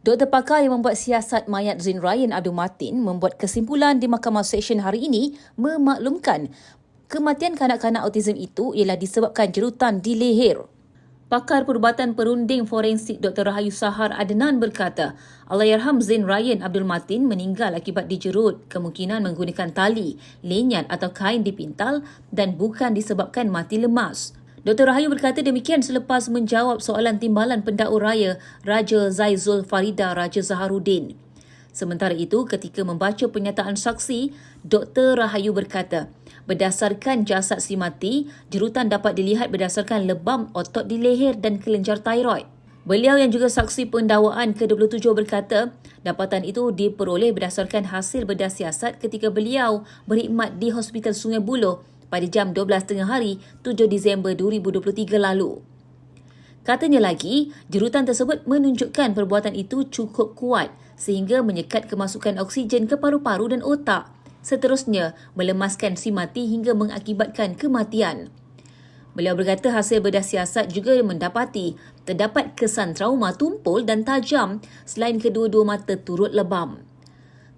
Doktor pakar yang membuat siasat mayat Zain Ryan Abdul Matin membuat kesimpulan di Mahkamah Seksyen hari ini memaklumkan kematian kanak-kanak autism itu ialah disebabkan jerutan di leher. Pakar Perubatan Perunding Forensik Dr. Rahayu Sahar Adnan berkata, Allahyarham Zain Ryan Abdul Matin meninggal akibat dijerut kemungkinan menggunakan tali, lenyat atau kain dipintal dan bukan disebabkan mati lemas. Dr. Rahayu berkata demikian selepas menjawab soalan timbalan pendakwa raya Raja Zaizul Farida Raja Zaharuddin. Sementara itu, ketika membaca pernyataan saksi, Dr. Rahayu berkata, berdasarkan jasad si mati, jerutan dapat dilihat berdasarkan lebam otot di leher dan kelenjar tiroid. Beliau yang juga saksi pendakwaan ke-27 berkata, dapatan itu diperoleh berdasarkan hasil bedah siasat ketika beliau berkhidmat di Hospital Sungai Buloh pada jam 12.30 hari 7 Disember 2023 lalu. Katanya lagi, jerutan tersebut menunjukkan perbuatan itu cukup kuat sehingga menyekat kemasukan oksigen ke paru-paru dan otak. Seterusnya, melemaskan si mati hingga mengakibatkan kematian. Beliau berkata hasil bedah siasat juga mendapati terdapat kesan trauma tumpul dan tajam selain kedua-dua mata turut lebam.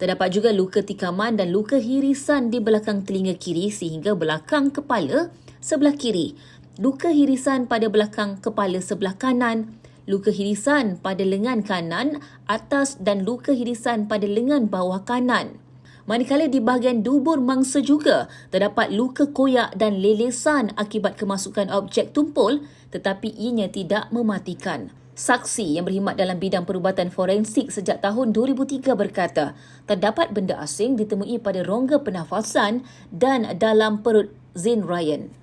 Terdapat juga luka tikaman dan luka hirisan di belakang telinga kiri sehingga belakang kepala sebelah kiri. Luka hirisan pada belakang kepala sebelah kanan, luka hirisan pada lengan kanan atas dan luka hirisan pada lengan bawah kanan. Manakala di bahagian dubur mangsa juga terdapat luka koyak dan lelesan akibat kemasukan objek tumpul tetapi ianya tidak mematikan. Saksi yang berkhidmat dalam bidang perubatan forensik sejak tahun 2003 berkata, terdapat benda asing ditemui pada rongga pernafasan dan dalam perut Zain Ryan.